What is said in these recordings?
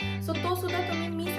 So तो सुद्धा तुम्ही मी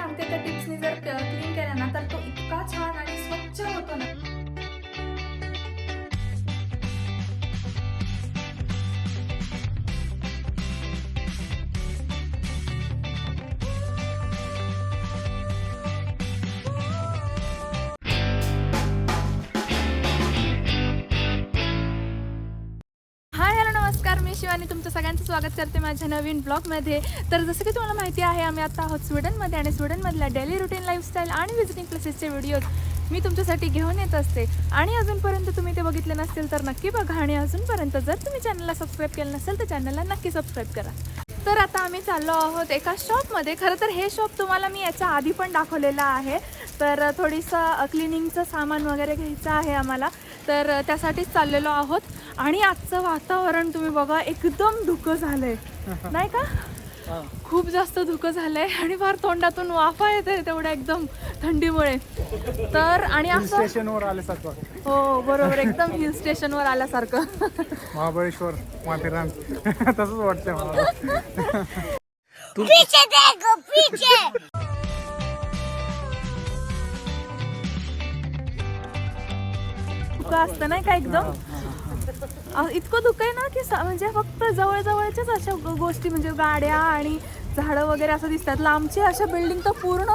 मी तुमचं सगळ्यांचं स्वागत करते माझ्या नवीन ब्लॉगमध्ये. तर जसं की तुम्हाला माहिती आहे आम्ही आता आहोत स्वीडनमध्ये आणि स्वीडनमधल्या डेली रुटीन लाईफस्टाईल आणि व्हिजिटिंग प्लेसेसचे व्हिडिओज मी तुमच्यासाठी घेऊन येत असते. आणि अजूनपर्यंत तुम्ही ते बघितले नसतील तर नक्की बघा आणि अजूनपर्यंत जर तुम्ही चॅनलला सबस्क्राईब केलं नसेल तर चॅनलला नक्की सबस्क्राईब करा. तर आता आम्ही चाललो आहोत एका शॉपमध्ये खरं तर हे शॉप तुम्हाला मी याच्या आधी पण दाखवलेलं आहे. तर थोडीसं क्लिनिंगचं सामान वगैरे घ्यायचं आहे आम्हाला. तर त्यासाठीच चाललेलो आहोत. आणि आजचं वातावरण तुम्ही बघा एकदम धुकं झालंय. नाही का? खूप जास्त धुकं झालंय आणि फार तोंडातून वाफा येते तेवढ्या एकदम थंडीमुळे. तर आणि असं स्टेशनवर आल्यासारखं वाटतं. हो बरोबर. एकदम हिल स्टेशनवर आल्यासारखं. महाबळेश्वर माथेरान. तसंच वाटतंय मला. दुःख असतं नाही का एकदम? इतकं दुःख आहे ना की स- म्हणजे फक्त जवळजवळच्याच अशा गोष्टी म्हणजे गाड्या आणि झाडं वगैरे असं दिसतात. लांबचे अशा बिल्डिंग तर पूर्ण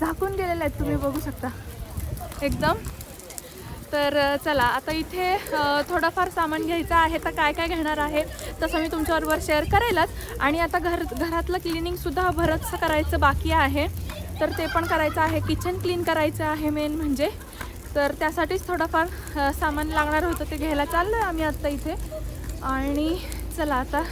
झाकून गेलेल्या आहेत तुम्ही बघू शकता. एकदम. तर चला आता इथे थोडंफार सामान घ्यायचं आहे तर काय काय घेणार आहे तसं मी तुमच्याबरोबर शेअर करेलच. आणि आता घर घरातलं क्लिनिंगसुद्धा बरंचसं करायचं बाकी आहे. तर ते पण करायचं आहे किचन क्लीन करायचं आहे मेन म्हणजे. तर त्यासाठीच थोडंफार सामान लागणार होतं ते घ्यायला. चाललो आहे आम्ही आत्ता इथे. आणि चला आता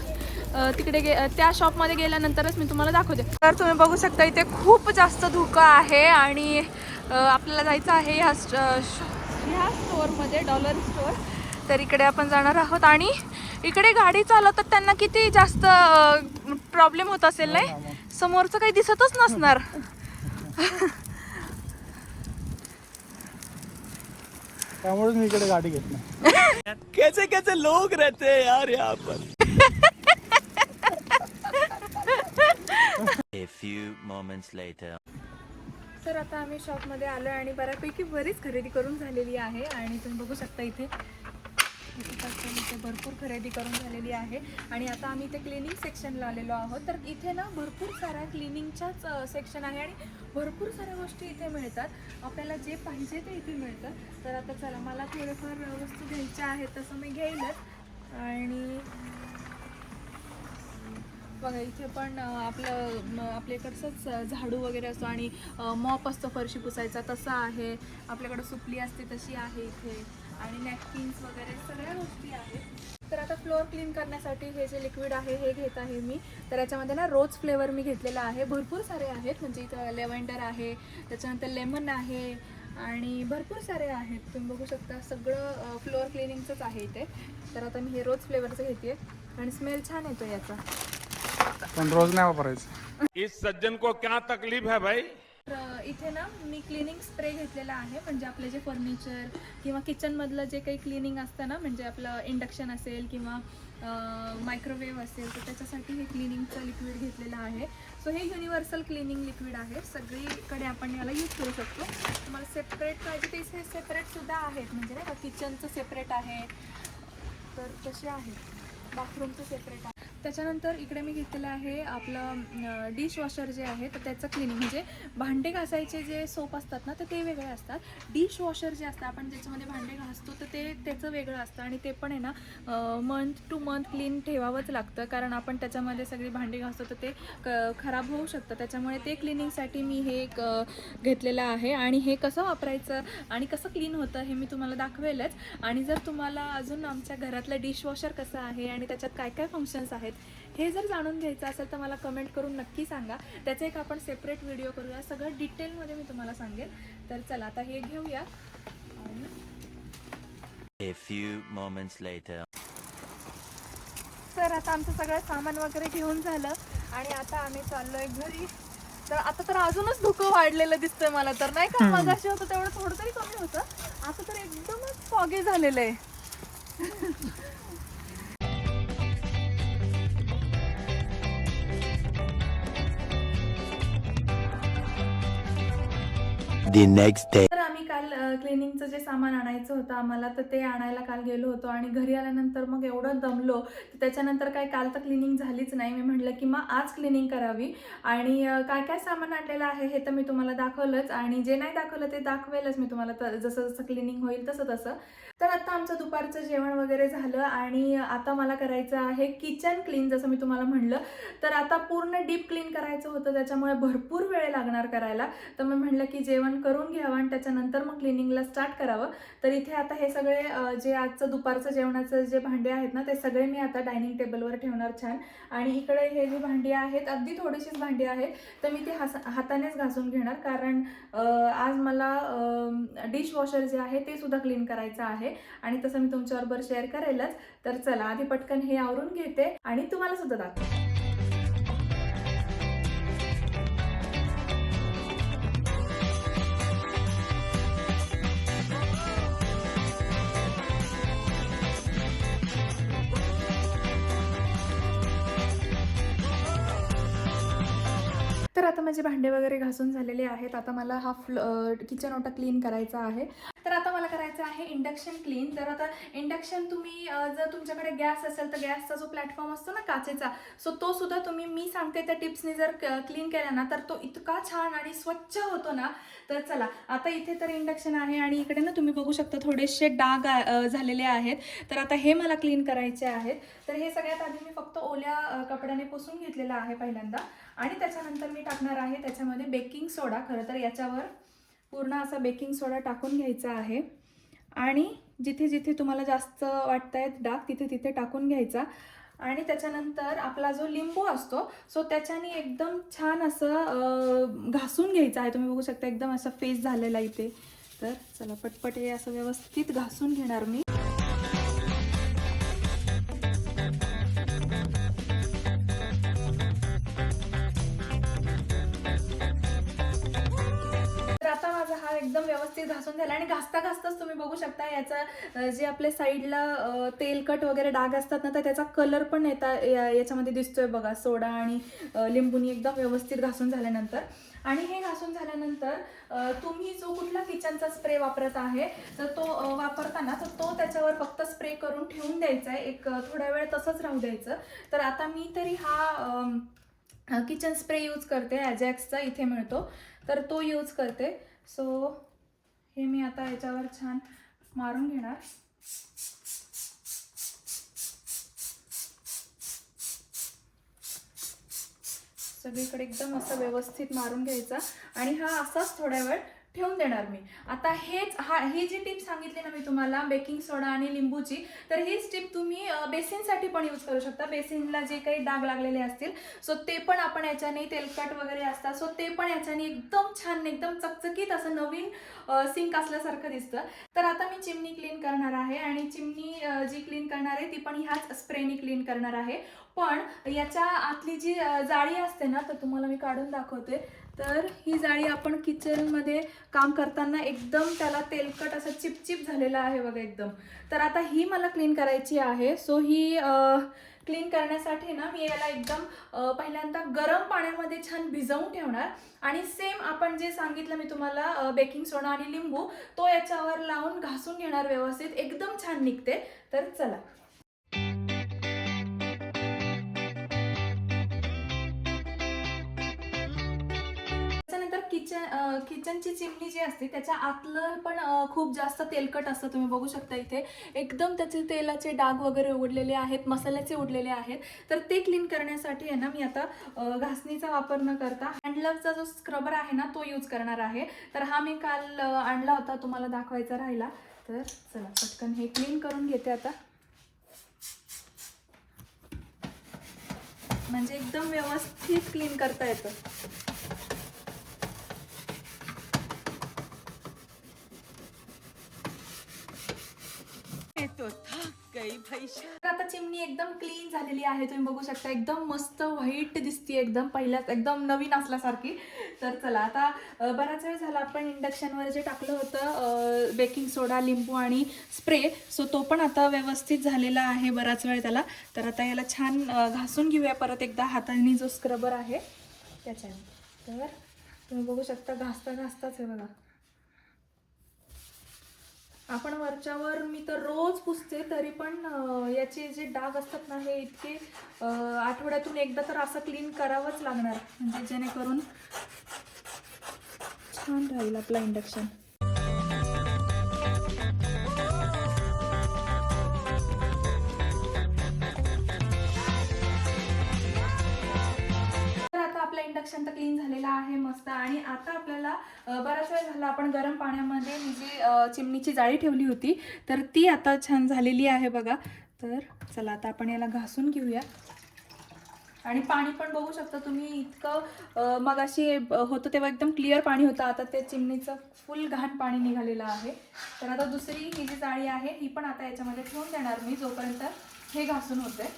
तिकडे गे त्या शॉपमध्ये गेल्यानंतरच मी तुम्हाला दाखवते. तर तुम्ही बघू शकता इथे खूप जास्त धुकं आहे आणि आपल्याला जायचं आहे ह्या श- ह्या स्टोअरमध्ये डॉलर स्टोअर. तर इकडे आपण जाणार आहोत. आणि इकडे गाडी चालवतात त्यांना किती जास्त प्रॉब्लेम होत असेल नाही? समोरचं काही दिसतच नसणार. त्यामुळेच मी इकडे गाडी घेत नाही कैसे कैसे लोग रहते हैं यार यहाँ पर A few moments later. तर आता आम्ही शॉपमध्ये आलो आणि बऱ्यापैकी बरीच खरेदी करून झालेली आहे आणि तुम्ही बघू शकता इथे इथे इथे भरपूर खरेदी करून झालेली आहे. आणि आता आम्ही इथे क्लिनिंग सेक्शनला आलेलो आहोत. तर इथे ना भरपूर साऱ्या क्लिनिंगच्याच सेक्शन आहे आणि भरपूर साऱ्या गोष्टी इथे मिळतात. आपल्याला जे पाहिजे ते इथे मिळतं. तर आता चला मला थोडेफार वस्तू घ्यायच्या आहेत तसं मी घेईलच. आणि बघा इथे पण आपलं आपल्याकडचंच झाडू वगैरे असतो आणि मॉप असतो फरशी पुसायचा तसा आहे. आपल्याकडं सुपली असते तशी आहे इथे. आणि नॅपकिन्स वगैरे सगळ्या गोष्टी आहेत. तर आता फ्लोअर क्लीन करण्यासाठी हे जे लिक्विड आहे हे घेत आहे मी. तर याच्यामध्ये ना रोज फ्लेवर मी घेतलेला आहे. भरपूर सारे आहेत. म्हणजे इथं लेव्हेंडर आहे त्याच्यानंतर लेमन आहे आणि भरपूर सारे आहेत. तुम्ही बघू शकता सगळं फ्लोअर क्लिनिंगचंच आहे इथे. तर आता मी हे रोज फ्लेवरचं घेते आणि स्मेल छान येतो याचा. पण रोज नाही वापरायचं. इस सज्जन को क्या तकलीफ है भाई? तर इथे ना मी क्लिनिंग स्प्रे घेतलेला आहे म्हणजे आपले जे फर्निचर किंवा किचनमधलं जे काही क्लिनिंग असतं ना म्हणजे आपलं इंडक्शन असेल किंवा मायक्रोवेव्ह असेल तर त्याच्यासाठी हे क्लिनिंगचं लिक्विड घेतलेलं आहे. सो हे युनिव्हर्सल क्लिनिंग लिक्विड आहे. सगळीकडे आपण याला यूज करू शकतो. तुम्हाला सेपरेट पाहिजे ते हे सेपरेटसुद्धा आहेत. म्हणजे नाही का किचनचं सेपरेट आहे. तर तसे आहेत. बाथरूमचं सेपरेट आहे. त्याच्यानंतर इकडे मी घेतलेलं आहे आपलं डिशवॉशर जे आहे तर त्याचं क्लिनिंग म्हणजे भांडे घासायचे जे सोप असतात ना तर ते वेगळे असतात. डिशवॉशर जे असतं आपण ज्याच्यामध्ये भांडे घासतो तर ते त्याचं वेगळं असतं. आणि ते पण आहे ना मंथ टू मंथ क्लीन ठेवावंच लागतं. कारण आपण त्याच्यामध्ये सगळी भांडी घासतो तर ते क खराब होऊ शकतं. त्याच्यामुळे ते क्लिनिंगसाठी मी हे एक घेतलेलं आहे. आणि हे कसं वापरायचं आणि कसं क्लीन होतं हे मी तुम्हाला दाखवेलच. आणि जर तुम्हाला अजून आमच्या घरातलं डिशवॉशर कसं आहे आणि त्याच्यात काय काय फंक्शन्स आहेत हे जर जाणून घ्यायचं असेल तर मला कमेंट करून नक्की सांगा. त्याचा एक आपण सेपरेट व्हिडिओ करूया. सगळं डिटेलमध्ये मी तुम्हाला सांगेल तर चला आता हे घेऊया. आणि A few moments later. तर आता आमचं सगळं सामान वगैरे घेऊन झालं आणि आता आम्ही चाललोय घरी. तर आता तर अजूनच धुकं वाढलेलं दिसतंय मला तर. नाही का? मगाशी होतं तेवढं थोडं तरी कमी होतं. आता तर एकदमच फॉगी झालेलं आहे The next day. तर आम्ही काल क्लिनिंगचं जे सामान आणायचं होतं आम्हाला तर ते आणायला काल गेलो होतो आणि घरी आल्यानंतर मग एवढं दमलो तर त्याच्यानंतर काय काल तर क्लिनिंग झालीच नाही. मी म्हटलं की मग आज क्लिनिंग करावी आणि काय काय सामान आणलेलं आहे हे तर मी तुम्हाला दाखवलंच आणि जे नाही दाखवलं ते दाखवेलच मी तुम्हाला. जसं जसं क्लिनिंग होईल तसं तसं तर आता आमचं दुपारचं जेवण वगैरे झालं आणि आता मला करायचं आहे किचन क्लीन जसं मी तुम्हाला म्हणलं. तर आता पूर्ण डीप क्लीन करायचं होतं त्याच्यामुळे भरपूर वेळ लागणार करायला. तर मी म्हटलं की जेवण करून घ्यावं आणि त्याच्यानंतर मग क्लिनिंगला स्टार्ट करावं. तर इथे आता हे सगळे जे आजचं दुपारचं जेवणाचं जे भांडे आहेत ना ते सगळे मी आता डायनिंग टेबलवर ठेवणार छान. आणि इकडे हे जी भांडी आहेत अगदी थोडीशीच भांडी आहेत तर मी ती हास हातानेच घासून घेणार. कारण आज मला डिश वॉशर जे आहे ते सुद्धा क्लीन करायचं आहे. आणि तसं मी तुमच्याबरोबर शेअर करेलच. तर चला आधी पटकन हे आवरून घेते आणि तुम्हाला सुद्धा दाखवते. तर आता माझे भांडे वगैरे घासून झालेले आहेत. आता मला हा फ्ल किचन ओटा क्लीन करायचा आहे. तर आता मला करायचं आहे इंडक्शन क्लीन तर आता इंडक्शन तुम्ही जर तुमच्याकडे गॅस असेल तर गॅसचा जो प्लॅटफॉर्म असतो ना काचेचा सो तो सुद्धा तुम्ही मी सांगते त्या टिप्सनी जर क्लीन केला ना तर तो इतका छान आणि स्वच्छ होतो ना तर चला आता इथे तर इंडक्शन आहे आणि इकडे ना तुम्ही बघू शकता थोडेसे डाग झालेले आहेत. तर आता हे मला क्लीन करायचे आहेत. तर हे सगळ्यात आधी मी फक्त ओल्या कपड्याने पुसून घेतलेलं आहे पहिल्यांदा. आणि त्याच्यानंतर मी टाकणार आहे त्याच्यामध्ये बेकिंग सोडा खरं तर याच्यावर पूर्ण असा बेकिंग सोडा टाकून घ्यायचा आहे. आणि जिथे जिथे तुम्हाला जास्त वाटतायत डाग तिथे तिथे टाकून घ्यायचा. आणि त्याच्यानंतर आपला जो लिंबू असतो सो त्याच्याने एकदम छान असं घासून घ्यायचं आहे. तुम्ही बघू शकता एकदम असा फेस झालेला इथे. तर चला पटपट हे असं व्यवस्थित घासून घेणार मी. व्यवस्थित घासून झाला. आणि घासता घासताच तुम्ही बघू शकता याचा जे आपले साईडला तेलकट वगैरे डाग असतात ना तर त्याचा कलर पण येता या- याच्यामध्ये दिसतोय बघा सोडा आणि लिंबूनी एकदम व्यवस्थित घासून झाल्यानंतर. आणि हे घासून झाल्यानंतर तुम्ही जो कुठला किचनचा स्प्रे वापरत आहे तर तो वापरताना तर तो त्याच्यावर फक्त स्प्रे करून ठेवून द्यायचा आहे. एक थोडा वेळ तसंच राहू द्यायचं. तर आता मी तरी हा किचन स्प्रे यूज करते ॲजॅक्सचा इथे मिळतो. तर तो यूज करते. सो हे मी आता याच्यावर छान मारून घेणार. सगळीकडे एकदम असं व्यवस्थित मारून घ्यायचा. आणि हा असाच थोड्या वेळ ठेवून देणार मी. आता हेच हा ही जी टिप सांगितली ना मी तुम्हाला बेकिंग सोडा आणि लिंबूची तर हीच टिप तुम्ही बेसिनसाठी पण यूज करू शकता. बेसिनला जे काही डाग लागलेले असतील सो ते पण आपण याच्याने तेलकट वगैरे असतात सो ते पण याच्याने एकदम छान एकदम चकचकीत असं नवीन सिंक असल्यासारखं दिसतं. तर आता मी चिमणी क्लीन करणार आहे आणि चिमणी जी क्लीन करणार आहे ती पण ह्याच स्प्रेनी क्लीन करणार आहे. पण याच्या आतली जी जाळी असते ना तर तुम्हाला मी काढून दाखवते. तर ही जाळी आपण किचनमध्ये काम करताना एकदम त्याला तेलकट असं चिपचिप झालेलं आहे बघा एकदम. तर आता ही मला क्लीन करायची आहे. सो ही क्लीन करण्यासाठी ना मी याला एकदम पहिल्यांदा गरम पाण्यामध्ये छान भिजवून ठेवणार. आणि सेम आपण जे सांगितलं मी तुम्हाला बेकिंग सोडा आणि लिंबू तो याच्यावर लावून घासून घेणार व्यवस्थित. एकदम छान निघते. तर चला. किचन किचनची चिमणी जी असते त्याच्या आतलं पण खूप जास्त तेलकट असतं तुम्ही बघू शकता इथे. एकदम त्याचे तेलाचे डाग वगैरे उडलेले आहेत मसाल्याचे उडलेले आहेत. तर ते क्लीन करण्यासाठी आहे ना मी आता घासणीचा वापर न करता हँडलवचा जो स्क्रबर आहे ना तो यूज करणार आहे. तर हा मी काल आणला होता तुम्हाला दाखवायचा राहिला. तर चला पटकन हे क्लीन करून घेते आता. म्हणजे एकदम व्यवस्थित क्लीन करता येतं. तर आता चिमणी एकदम क्लीन झालेली आहे. तुम्ही बघू शकता एकदम मस्त व्हाईट दिसते एकदम. पहिल्याच एकदम नवीन असल्यासारखी. तर चला आता बराच वेळ झाला आपण इंडक्शनवर जे टाकलं होतं बेकिंग सोडा लिंबू आणि स्प्रे सो तो पण आता व्यवस्थित झालेला आहे बराच वेळ त्याला. तर आता याला छान घासून घेऊया परत एकदा हाताने जो स्क्रबर आहे. त्याच्याने. तर तुम्ही बघू शकता घासता घासताच आहे बघा. आपण वरच्यावर मी तर रोज पुसते तरी पण याचे जे डाग असतात ना हे इतके आठवड्यातून एकदा तर असं क्लीन करावंच लागणार. म्हणजे जेणेकरून छान राहील आपला इंडक्शन आता तर क्लीन झालेला आहे मस्त. आणि आता आपल्याला बराच वेळ झाला आपण गरम पाण्यामध्ये ही जी चिमणीची जाळी ठेवली होती तर ती आता छान झालेली आहे बघा. तर चला आता आपण याला घासून घेऊया. आणि पाणी पण बघू शकता तुम्ही इतकं मगाशी होतं तेव्हा एकदम क्लिअर पाणी होतं. आता ते चिमणीचं फुल घाण पाणी निघालेलं आहे. तर आता दुसरी ही जी जाळी आहे ही पण आता याच्यामध्ये ठेवून देणार मी जोपर्यंत हे घासून होते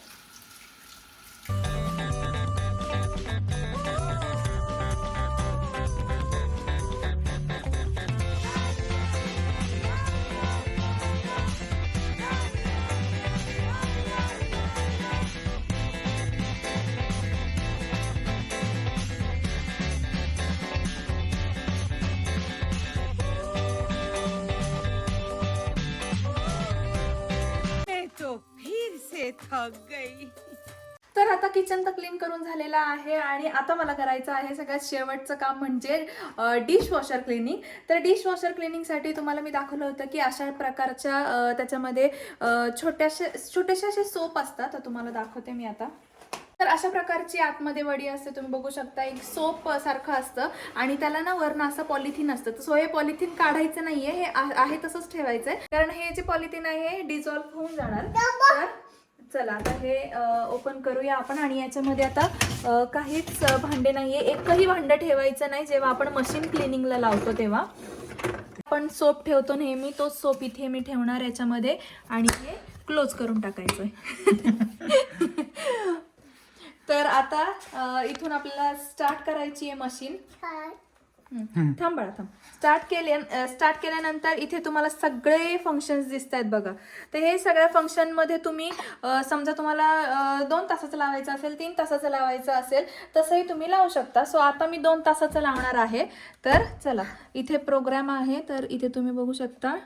तर आता किचन तर क्लीन करून झालेलं आहे आणि आता मला करायचं आहे सगळ्यात शेवटचं काम म्हणजे डिश वॉशर क्लिनिंग तर डिश वॉशर क्लिनिंगसाठी तुम्हाला मी दाखवलं होतं की अशा प्रकारच्या त्याच्यामध्ये अ, छोट्याशा छोटेसे असे सोप असतात. तर तुम्हाला दाखवते मी आता. तर अशा प्रकारची आतमध्ये वडी असते तुम्ही बघू शकता. एक सोप सारखं असतं आणि त्याला ना वरनं असं पॉलिथिन असतं. तर सो हे पॉलिथिन काढायचं नाहीये हे आहे तसंच ठेवायचंय. कारण हे जे पॉलिथिन आहे हे डिझॉल्व्ह होऊन जाणार. तर चला आता हे ओपन करूया आपण आणि याच्यामध्ये आता काहीच भांडे भांडे नाहीये. एकही भांडं ठेवायचं नाही जेव्हा आपण मशीन क्लिनिंगला लावतो तेव्हा. आपण सोप ठेवतो नेहमी तोच सोप इथे मी ठेवणार याच्यामध्ये. आणि हे क्लोज करून टाकायचंय. तर आता इथून आपल्याला स्टार्ट करायची आहे मशीन थांब बाळा थांब. स्टार्ट केले स्टार्ट केल्यानंतर इथे तुम्हाला सगळे फंक्शन्स दिसत आहेत बघा. तर हे सगळ्या फंक्शनमध्ये तुम्ही समजा तुम्हाला दोन तासाचं लावायचं असेल तीन तासाचं लावायचं असेल तसंही तुम्ही लावू शकता. सो आता मी दोन तासाचं लावणार आहे. तर चला इथे प्रोग्राम आहे तर इथे तुम्ही बघू शकता.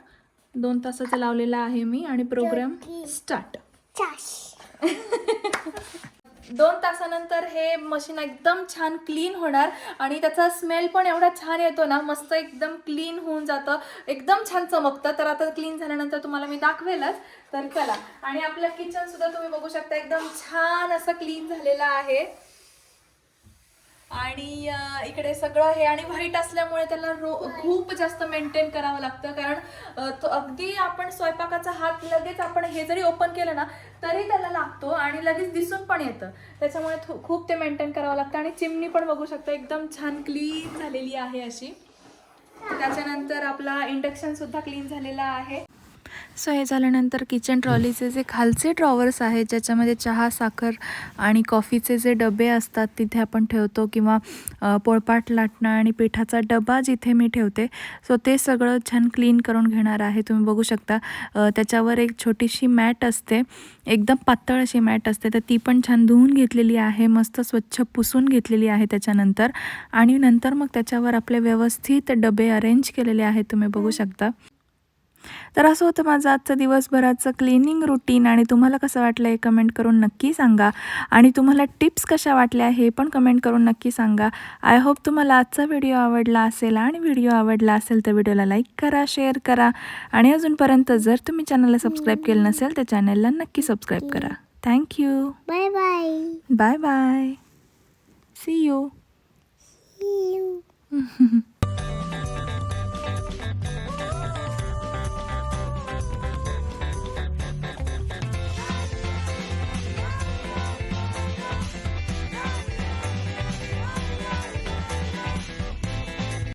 दोन तासाचं लावलेलं आहे मी आणि प्रोग्राम स्टार्ट दोन तासानंतर हे मशीन एकदम छान क्लीन होणार आणि त्याचा स्मेल पण एवढा छान येतो ना मस्त एकदम क्लीन होऊन जातं एकदम छान चमकतं. तर आता क्लीन झाल्यानंतर तुम्हाला मी दाखवेलच. तर चला. आणि आपलं किचन सुद्धा तुम्ही बघू शकता एकदम छान असं क्लीन झालेलं आहे. आणि इकडे सगळं हे आणि व्हाईट असल्यामुळे त्याला रो खूप जास्त मेंटेन करावं लागतं. कारण तो अगदी आपण स्वयंपाकाचा हात लगेच आपण हे जरी ओपन केलं ना तरी त्याला लागतो आणि लगेच दिसून पण येतं. त्याच्यामुळे खूप ते मेंटेन करावं लागतं. आणि चिमणी पण बघू शकता एकदम छान क्लीन झालेली आहे अशी. त्याच्यानंतर आपला इंडक्शनसुद्धा क्लीन झालेला आहे. सो हे झाल्यानंतर किचन ट्रॉलीचे जे खालचे ड्रॉवर्स आहेत ज्याच्यामध्ये चहा साखर आणि कॉफीचे जे डबे असतात तिथे आपण ठेवतो किंवा पोळपाट लाटणं आणि पिठाचा डबा जिथे मी ठेवते. सो ते सगळं छान क्लीन करून घेणार आहे. तुम्ही बघू शकता त्याच्यावर एक छोटीशी मॅट असते. एकदम पातळ अशी मॅट असते. तर ती पण छान धुवून घेतलेली आहे. मस्त स्वच्छ पुसून घेतलेली आहे त्याच्यानंतर. आणि नंतर मग त्याच्यावर आपले व्यवस्थित डबे अरेंज केलेले आहेत. तुम्ही बघू शकता. तर असं होतं माझं आजचं दिवसभराचं क्लिनिंग रुटीन आणि तुम्हाला कसं वाटलं हे कमेंट करून नक्की सांगा. आणि तुम्हाला टिप्स कशा वाटल्या हे पण कमेंट करून नक्की सांगा. आय होप तुम्हाला आजचा व्हिडिओ आवडला असेल आणि व्हिडिओ आवडला असेल तर व्हिडिओला लाईक करा शेअर करा. आणि अजूनपर्यंत जर तुम्ही चॅनलला सबस्क्राईब केलं नसेल तर चॅनलला नक्की सबस्क्राईब करा. Thank you bye bye bye bye see you See you.